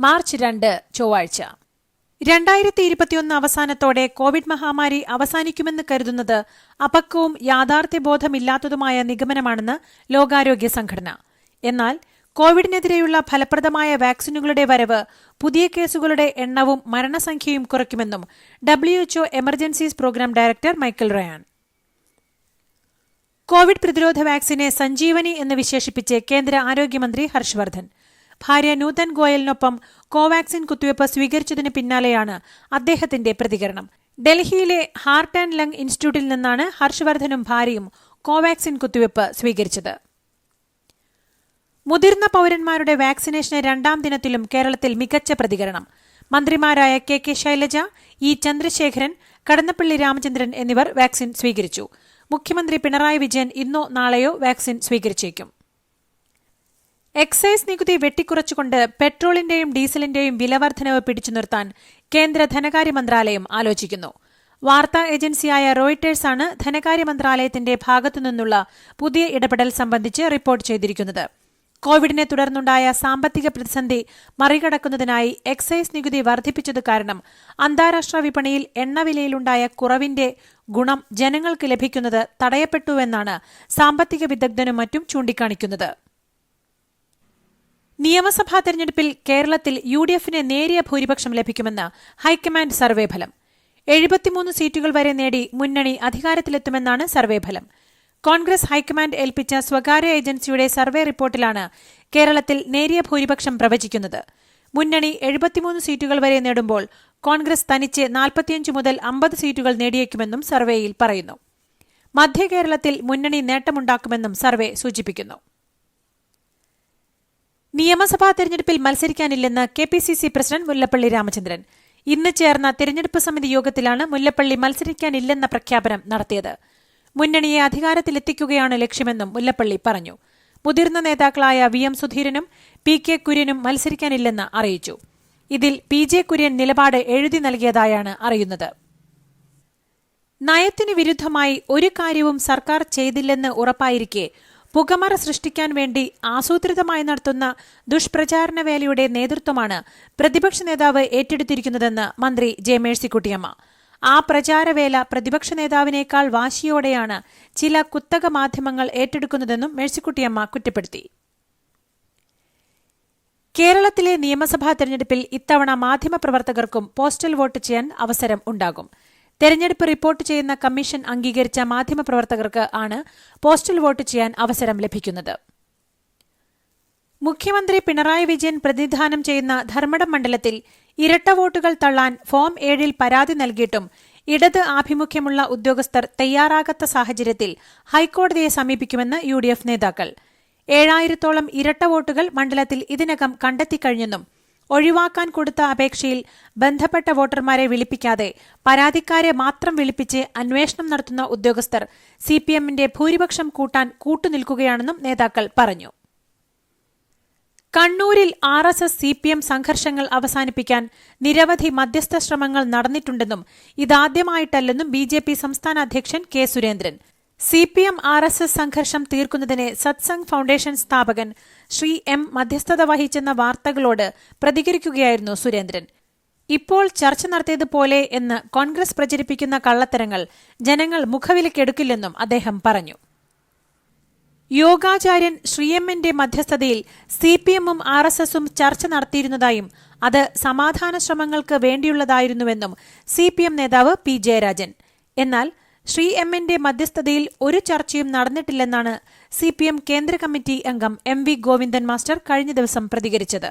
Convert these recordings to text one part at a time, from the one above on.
March രണ്ട് ചൊവ്വാഴ്ച. രണ്ടായിരത്തി ഇരുപത്തിയൊന്ന് അവസാനത്തോടെ കോവിഡ് മഹാമാരി അവസാനിക്കുമെന്ന് കരുതുന്നത് അപക്വവും യാഥാർത്ഥ്യബോധമില്ലാത്തതുമായ നിഗമനമാണെന്ന് ലോകാരോഗ്യ സംഘടന. എന്നാൽ കോവിഡിനെതിരെയുള്ള ഫലപ്രദമായ വാക്സിനുകളുടെ വരവ് പുതിയ കേസുകളുടെ എണ്ണവും മരണസംഖ്യയും കുറയ്ക്കുമെന്നും WHO emergencies programme director Michael Ryan. Covid പ്രതിരോധ വാക്സിനെ സഞ്ജീവനി എന്ന് വിശേഷിപ്പിച്ച് കേന്ദ്ര ആരോഗ്യമന്ത്രി ഹർഷവർദ്ധൻ ഭാര്യ നൂതൻ ഗോയലിനൊപ്പം കോവാക്സിൻ കുത്തിവയ്പ് സ്വീകരിച്ചതിന് പിന്നാലെയാണ് അദ്ദേഹത്തിന്റെ പ്രതികരണം. ഡൽഹിയിലെ ഹാർട്ട് ആൻഡ് ലങ് ഇൻസ്റ്റിറ്റ്യൂട്ടിൽ നിന്നാണ് ഹർഷവർദ്ധനും ഭാര്യയും കോവാക്സിൻ കുത്തിവയ്പ് സ്വീകരിച്ചത്. മുതിർന്ന പൌരന്മാരുടെ വാക്സിനേഷന് രണ്ടാം ദിനത്തിലും കേരളത്തിൽ മികച്ച പ്രതികരണം. മന്ത്രിമാരായ K K Shailaja E Chandrasekharan Kadannappally Ramachandran എന്നിവർ വാക്സിൻ സ്വീകരിച്ചു. മുഖ്യമന്ത്രി പിണറായി വിജയൻ ഇന്നോ നാളെയോ വാക്സിൻ സ്വീകരിച്ചേക്കും. എക്സൈസ് നികുതി വെട്ടിക്കുറച്ചുകൊണ്ട് പെട്രോളിന്റെയും ഡീസലിന്റെയും വിലവർദ്ധനവ് പിടിച്ചു നിർത്താൻ കേന്ദ്ര ധനകാര്യ മന്ത്രാലയം ആലോചിക്കുന്നു. വാർത്താ ഏജൻസിയായ റോയിട്ടേഴ്സാണ് ധനകാര്യ മന്ത്രാലയത്തിന്റെ ഭാഗത്തുനിന്നുള്ള പുതിയ ഇടപെടൽ സംബന്ധിച്ച് റിപ്പോർട്ട് ചെയ്തിരിക്കുന്നത്. കോവിഡിനെ തുടർന്നുണ്ടായ സാമ്പത്തിക പ്രതിസന്ധി മറികടക്കുന്നതിനായി എക്സൈസ് നികുതി വർദ്ധിപ്പിച്ചത് കാരണം അന്താരാഷ്ട്ര വിപണിയിൽ എണ്ണവിലയിലുണ്ടായ കുറവിന്റെ ഗുണം ജനങ്ങൾക്ക് ലഭിക്കുന്നത് തടയപ്പെട്ടുവെന്നാണ് സാമ്പത്തിക വിദഗ്ധനും മറ്റും ചൂണ്ടിക്കാണിക്കുന്നത്. നിയമസഭാ തെരഞ്ഞെടുപ്പിൽ കേരളത്തിൽ യു ഡി എഫിന് നേരിയ ഭൂരിപക്ഷം ലഭിക്കുമെന്ന് ഹൈക്കമാൻഡ് സർവേ ഫലം. എഴുപത്തിമൂന്ന് സീറ്റുകൾ വരെ നേടി മുന്നണി അധികാരത്തിലെത്തുമെന്നാണ് സർവേ ഫലം. കോൺഗ്രസ് ഹൈക്കമാൻഡ് ഏൽപ്പിച്ച സ്വകാര്യ ഏജൻസിയുടെ സർവേ റിപ്പോർട്ടിലാണ് കേരളത്തിൽ നേരിയ ഭൂരിപക്ഷം പ്രവചിക്കുന്നത്. മുന്നണി എഴുപത്തിമൂന്ന് സീറ്റുകൾ വരെ നേടുമ്പോൾ കോൺഗ്രസ് തനിച്ച് നാൽപ്പത്തിയഞ്ച് മുതൽ അമ്പത് സീറ്റുകൾ നേടിയേക്കുമെന്നും സർവേയിൽ പറയുന്നു. മധ്യ കേരളത്തിൽ മുന്നണി നേട്ടമുണ്ടാക്കുമെന്നും സർവേ സൂചിപ്പിക്കുന്നു. നിയമസഭാ തെരഞ്ഞെടുപ്പിൽ മത്സരിക്കാനില്ലെന്ന് K P C C president Mullappally Ramachandran. ഇന്ന് ചേർന്ന തെരഞ്ഞെടുപ്പ് സമിതി യോഗത്തിലാണ് മുല്ലപ്പള്ളി മത്സരിക്കാനില്ലെന്ന പ്രഖ്യാപനം നടത്തിയത്. മുന്നണിയെ അധികാരത്തിലെത്തിക്കുകയാണ് ലക്ഷ്യമെന്നും മുല്ലപ്പള്ളി പറഞ്ഞു. മുതിർന്ന നേതാക്കളായ വി എം സുധീരനും പി കെ കുര്യനും മത്സരിക്കാനില്ലെന്ന് അറിയിച്ചു. ഇതിൽ പി ജെ കുര്യൻ നിലപാട് എഴുതി നൽകിയതായാണ് അറിയുന്നത്. നയത്തിനു വിരുദ്ധമായി ഒരു കാര്യവും സർക്കാർ ചെയ്തില്ലെന്ന് ഉറപ്പായിരിക്കെ പുകമറ സൃഷ്ടിക്കാൻ വേണ്ടി ആസൂത്രിതമായി നടത്തുന്ന ദുഷ്പ്രചാരണ വേലയുടെ നേതൃത്വമാണ് പ്രതിപക്ഷ നേതാവ് ഏറ്റെടുത്തിരിക്കുന്നതെന്ന് മന്ത്രി ജെ മേഴ്സിക്കുട്ടിയമ്മ. ആ പ്രചാരവേല പ്രതിപക്ഷ നേതാവിനേക്കാൾ വാശിയോടെയാണ് ചില കുത്തക മാധ്യമങ്ങൾ ഏറ്റെടുക്കുന്നതെന്നും മേഴ്സിക്കുട്ടിയമ്മ കുറ്റപ്പെടുത്തി. കേരളത്തിലെ നിയമസഭാ തെരഞ്ഞെടുപ്പിൽ ഇത്തവണ മാധ്യമപ്രവർത്തകർക്കും പോസ്റ്റൽ വോട്ട് ചെയ്യാൻ അവസരം ഉണ്ടാകും. തെരഞ്ഞെടുപ്പ് റിപ്പോർട്ട് ചെയ്യുന്ന കമ്മീഷൻ അംഗീകരിച്ച മാധ്യമപ്രവർത്തകർക്ക് ആണ് പോസ്റ്റൽ വോട്ട് ചെയ്യാൻ അവസരം ലഭിക്കുന്നത്. മുഖ്യമന്ത്രി പിണറായി വിജയൻ പ്രതിനിധാനം ചെയ്യുന്ന ധർമ്മടം മണ്ഡലത്തിൽ ഇരട്ട വോട്ടുകൾ തള്ളാൻ ഫോം ഏഴിൽ പരാതി നൽകിയിട്ടും ഇടത് ആഭിമുഖ്യമുള്ള ഉദ്യോഗസ്ഥർ തയ്യാറാകാത്ത സാഹചര്യത്തിൽ ഹൈക്കോടതിയെ സമീപിക്കുമെന്ന് യു നേതാക്കൾ. ഏഴായിരത്തോളം ഇരട്ട വോട്ടുകൾ മണ്ഡലത്തിൽ ഇതിനകം കണ്ടെത്തിക്കഴിഞ്ഞെന്നും ഒഴിവാക്കാൻ കൊടുത്ത അപേക്ഷയിൽ ബന്ധപ്പെട്ട വോട്ടർമാരെ വിളിപ്പിക്കാതെ പരാതിക്കാരെ മാത്രം വിളിപ്പിച്ച് അന്വേഷണം നടത്തുന്ന ഉദ്യോഗസ്ഥർ സിപിഎമ്മിന്റെ ഭൂരിപക്ഷം കൂട്ടാൻ കൂട്ടുനിൽക്കുകയാണെന്നും നേതാക്കൾ പറഞ്ഞു. കണ്ണൂരിൽ R S S C P M സംഘർഷങ്ങൾ അവസാനിപ്പിക്കാൻ നിരവധി മധ്യസ്ഥ ശ്രമങ്ങൾ നടന്നിട്ടുണ്ടെന്നും ഇതാദ്യമായിട്ടല്ലെന്നും ബി ജെ പി സംസ്ഥാന അധ്യക്ഷൻ K Surendran. C P M R S S സംഘർഷം തീർക്കുന്നതിന് സത്സംഗ് ഫൗണ്ടേഷൻ സ്ഥാപകൻ ശ്രീ എം മധ്യസ്ഥത വഹിച്ചെന്ന വാർത്തകളോട് പ്രതികരിക്കുകയായിരുന്നു സുരേന്ദ്രൻ. ഇപ്പോൾ ചർച്ച നടത്തിയതുപോലെ എന്ന് കോൺഗ്രസ് പ്രചരിപ്പിക്കുന്ന കള്ളത്തരങ്ങൾ ജനങ്ങൾ മുഖവിലക്കെടുക്കില്ലെന്നും അദ്ദേഹം പറഞ്ഞു. യോഗാചാര്യൻ ശ്രീ എമ്മിന്റെ മധ്യസ്ഥതയിൽ സി പി എമ്മും ആർ എസ് എസും ചർച്ച നടത്തിയിരുന്നതായും അത് സമാധാന ശ്രമങ്ങൾക്ക് വേണ്ടിയുള്ളതായിരുന്നുവെന്നും സി പി എം നേതാവ് പി ജയരാജൻ. എന്നാൽ ശ്രീ എമ്മിന്റെ മധ്യസ്ഥതയിൽ ഒരു ചർച്ചയും നടന്നിട്ടില്ലെന്നാണ് സി പി എം കേന്ദ്ര കമ്മിറ്റി അംഗം എം വി ഗോവിന്ദൻ മാസ്റ്റർ കഴിഞ്ഞ ദിവസം പ്രതികരിച്ചത്.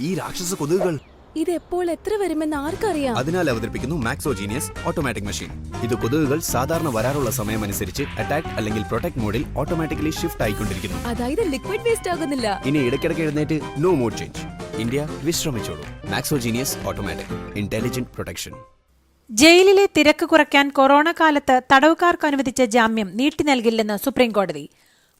ഈ രാക്ഷസ കൊതുകുകൾ ഇത് എപ്പോൾ എത്ര വരുമെന്ന് ആർക്കറിയാം? അതിനാൽ അവതരിപ്പിക്കുന്നു മാക്സോജീനിയസ് ഓട്ടോമാറ്റിക് മെഷീൻ ഇത് കൊതുകുകൾ സാധാരണ വരാറുള്ള സമയമനുസരിച്ച് അറ്റാക്ക് അല്ലെങ്കിൽ പ്രൊട്ടക്ട് മോഡിൽ ഓട്ടോമാറ്റിക്കലി ഷിഫ്റ്റ് ആയിക്കൊണ്ടിരിക്കുന്നു. അതായത് ലിക്വിഡ് വേസ്റ്റ് ആകുന്നില്ല. ഇനി ഇടയ്ക്കിടയ്ക്ക് എഴുന്നേറ്റ് no mode change India വിശ്രമിച്ചോളൂ. Maxo Genius automatic intelligent protection ജയിലിലെ തിരക്ക് കുറയ്ക്കാൻ കൊറോണ കാലത്ത് തടവുകാർക്ക് അനുവദിച്ച ജാമ്യം നീട്ടി നൽകില്ലെന്ന് സുപ്രീംകോടതി.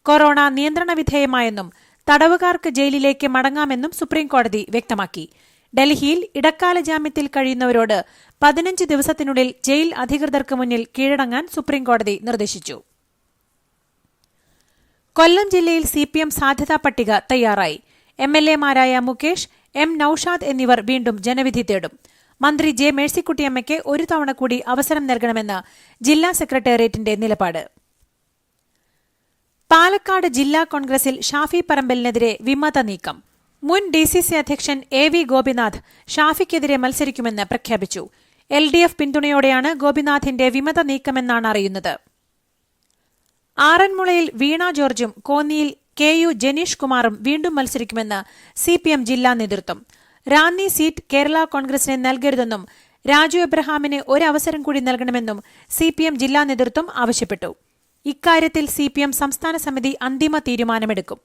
കൊറോണ നിയന്ത്രണ വിധേയമായെന്നും തടവുകാർക്ക് ജയിലിലേക്ക് മടങ്ങാമെന്നും സുപ്രീംകോടതി വ്യക്തമാക്കി. ഡൽഹിയിൽ ഇടക്കാല ജാമ്യത്തിൽ കഴിയുന്നവരോട് പതിനഞ്ച് ദിവസത്തിനുള്ളിൽ ജയിൽ അധികൃതർക്ക് മുന്നിൽ കീഴടങ്ങാൻ സുപ്രീംകോടതി നിർദ്ദേശിച്ചു. കൊല്ലം ജില്ലയിൽ സിപിഎം സാധ്യതാ പട്ടിക തയ്യാറായി. എം എൽ എമാരായ മുകേഷ് എം നൌഷാദ് എന്നിവർ വീണ്ടും ജനവിധി തേടും. മന്ത്രി ജെ മേഴ്സിക്കുട്ടിയമ്മയ്ക്ക് ഒരു തവണ കൂടി അവസരം നൽകണമെന്ന് ജില്ലാ സെക്രട്ടേറിയറ്റിന്റെ നിലപാട്. പാലക്കാട് ജില്ലാ കോൺഗ്രസിൽ ഷാഫി പറമ്പലിനെതിരെ വിമത നീക്കം. മുൻ ഡി സി സി അധ്യക്ഷൻ എ വി ഗോപിനാഥ് ഷാഫിക്കെതിരെ മത്സരിക്കുമെന്ന് പ്രഖ്യാപിച്ചു. എൽ ഡി എഫ് പിന്തുണയോടെയാണ് ഗോപിനാഥിന്റെ വിമത നീക്കമെന്നാണ് അറിയുന്നത്. ആറന്മുളയിൽ വീണ ജോർജും കോന്നിയിൽ കെ യു ജനീഷ് കുമാറും വീണ്ടും മത്സരിക്കുമെന്ന് സി പി എം ജില്ലാ നേതൃത്വം. റാന്നി സീറ്റ് കേരള കോൺഗ്രസിന് നൽകരുതെന്നും രാജു എബ്രഹാമിന് ഒരവസരം കൂടി നൽകണമെന്നും സി പി എം ജില്ലാ നേതൃത്വം ആവശ്യപ്പെട്ടു. ഇക്കാര്യത്തിൽ സി പി എം സംസ്ഥാന സമിതി അന്തിമ തീരുമാനമെടുക്കും.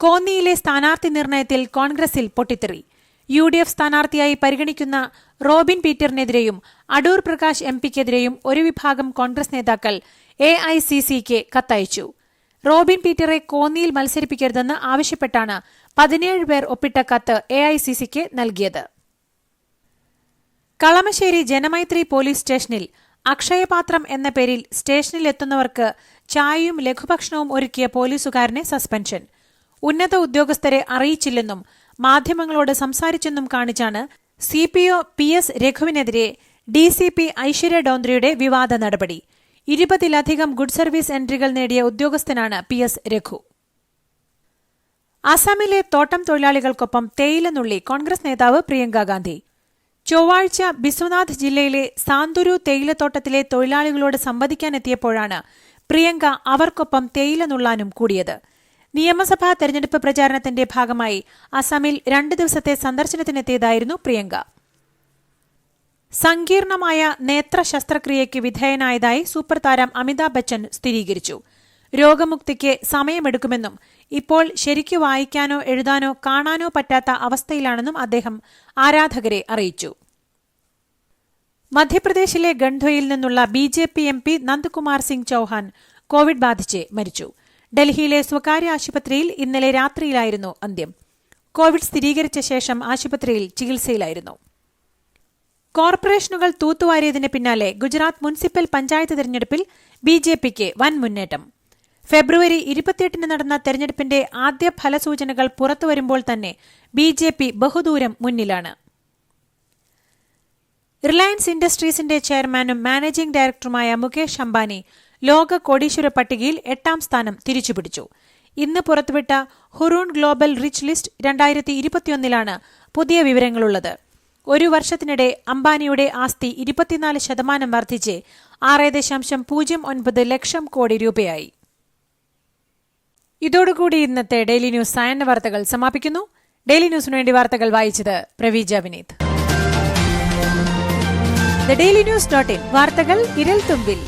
കോന്നിയിലെ സ്ഥാനാർത്ഥി നിർണയത്തിൽ കോൺഗ്രസിൽ പൊട്ടിത്തെറി. യു ഡി എഫ് സ്ഥാനാർത്ഥിയായി പരിഗണിക്കുന്ന റോബിൻ പീറ്ററിനെതിരെയും അടൂർ പ്രകാശ് എം പിക്കെതിരെയും ഒരു വിഭാഗം കോൺഗ്രസ് നേതാക്കൾ എ ഐ സി സിക്ക് കത്തയച്ചു. റോബിൻ പീറ്ററെ കോന്നിയിൽ മത്സരിപ്പിക്കരുതെന്ന് ആവശ്യപ്പെട്ടാണ് പതിനേഴ് പേർ ഒപ്പിട്ട കത്ത് എ ഐ സി സിക്ക് നൽകിയത്. കളമശ്ശേരി ജനമൈത്രി പോലീസ് സ്റ്റേഷനിൽ അക്ഷയപാത്രം എന്ന പേരിൽ സ്റ്റേഷനിൽ എത്തുന്നവർക്ക് ചായയും ലഘുഭക്ഷണവും ഒരുക്കിയ പോലീസുകാരനെ സസ്പെൻഷൻ. ഉന്നത ഉദ്യോഗസ്ഥരെ അറിയിച്ചില്ലെന്നും മാധ്യമങ്ങളോട് സംസാരിച്ചെന്നും കാണിച്ചാണ് C P O P S രഘുവിനെതിരെ D C P Aishwarya ഡോന്ദ്രയുടെ വിവാദ നടപടി. ഇരുപതിലധികം ഗുഡ് സർവീസ് എൻട്രികൾ നേടിയ ഉദ്യോഗസ്ഥനാണ് പി എസ് രഘു. അസമിലെ തോട്ടം തൊഴിലാളികൾക്കൊപ്പം തേയിലനുള്ളി കോൺഗ്രസ് നേതാവ് പ്രിയങ്ക ഗാന്ധി. ചൊവ്വാഴ്ച ബിസ്വനാഥ് ജില്ലയിലെ സാന്തുരു തേയിലത്തോട്ടത്തിലെ തൊഴിലാളികളോട് സംവദിക്കാനെത്തിയപ്പോഴാണ് പ്രിയങ്ക അവർക്കൊപ്പം തേയിലനുള്ളാനും കൂടിയത്. നിയമസഭാ തെരഞ്ഞെടുപ്പ് പ്രചാരണത്തിന്റെ ഭാഗമായി അസമിൽ രണ്ട് ദിവസത്തെ സന്ദർശനത്തിനെത്തിയതായിരുന്നു പ്രിയങ്ക. സങ്കീർണമായ നേത്ര ശസ്ത്രക്രിയയ്ക്ക് വിധേയനായതായി സൂപ്പർ താരം അമിതാഭ് ബച്ചൻ സ്ഥിരീകരിച്ചു. രോഗമുക്തിക്ക് സമയമെടുക്കുമെന്നും ഇപ്പോൾ ശരിക്കു വായിക്കാനോ എഴുതാനോ കാണാനോ പറ്റാത്ത അവസ്ഥയിലാണെന്നും അദ്ദേഹം ആരാധകരെ അറിയിച്ചു. മധ്യപ്രദേശിലെ ഗണ്ഡോയിൽ നിന്നുള്ള B J P M P Nandkumar Singh Chouhan Covid ബാധിച്ച് മരിച്ചു. ഡൽഹിയിലെ സ്വകാര്യ ആശുപത്രിയിൽ ഇന്നലെ രാത്രിയിലായിരുന്നു അന്ത്യം. കോവിഡ് സ്ഥിരീകരിച്ച ശേഷം ആശുപത്രിയിൽ ചികിത്സയിലായിരുന്നു. കോർപ്പറേഷനുകൾ തൂത്തുവാരിയതിന് പിന്നാലെ ഗുജറാത്ത് മുനിസിപ്പൽ പഞ്ചായത്ത് തെരഞ്ഞെടുപ്പിൽ ബി ജെ പിക്ക് വൻ മുന്നേറ്റം. ഫെബ്രുവരി ഇരുപത്തിയെട്ടിന് നടന്ന തെരഞ്ഞെടുപ്പിന്റെ ആദ്യ ഫലസൂചനകൾ പുറത്തുവരുമ്പോൾ തന്നെ ബി ജെ പി ബഹുദൂരം മുന്നിലാണ്. റിലയൻസ് ഇൻഡസ്ട്രീസിന്റെ ചെയർമാനും മാനേജിംഗ് ഡയറക്ടറുമായ മുകേഷ് അംബാനി ലോക കോടീശ്വര പട്ടികയിൽ എട്ടാം സ്ഥാനം തിരിച്ചുപിടിച്ചു. ഇന്ന് പുറത്തുവിട്ട ഹുറൂൺ ഗ്ലോബൽ റിച്ച് ലിസ്റ്റ് രണ്ടായിരത്തി ഇരുപത്തിയൊന്നിലാണ് പുതിയ വിവരങ്ങളുള്ളത്. ഒരു വർഷത്തിനിടെ അംബാനിയുടെ ആസ്തി ഇരുപത്തിനാല് ശതമാനം വർദ്ധിച്ച് ആറ് ദശാംശം പൂജ്യം ഒൻപത് ലക്ഷം കോടി രൂപയായി. ഇതോടുകൂടി ഇന്നത്തെ ഡെയിലി ന്യൂസ് സായന്ന വാർത്തകൾ സമാപിക്കുന്നു. ഡെയിലി ന്യൂസിനു വേണ്ടി വാർത്തകൾ വായിച്ചത് Praveeja Vineeth. Daily news dot in. വാർത്തകൾ ഇരൽ തുമ്പിൽ.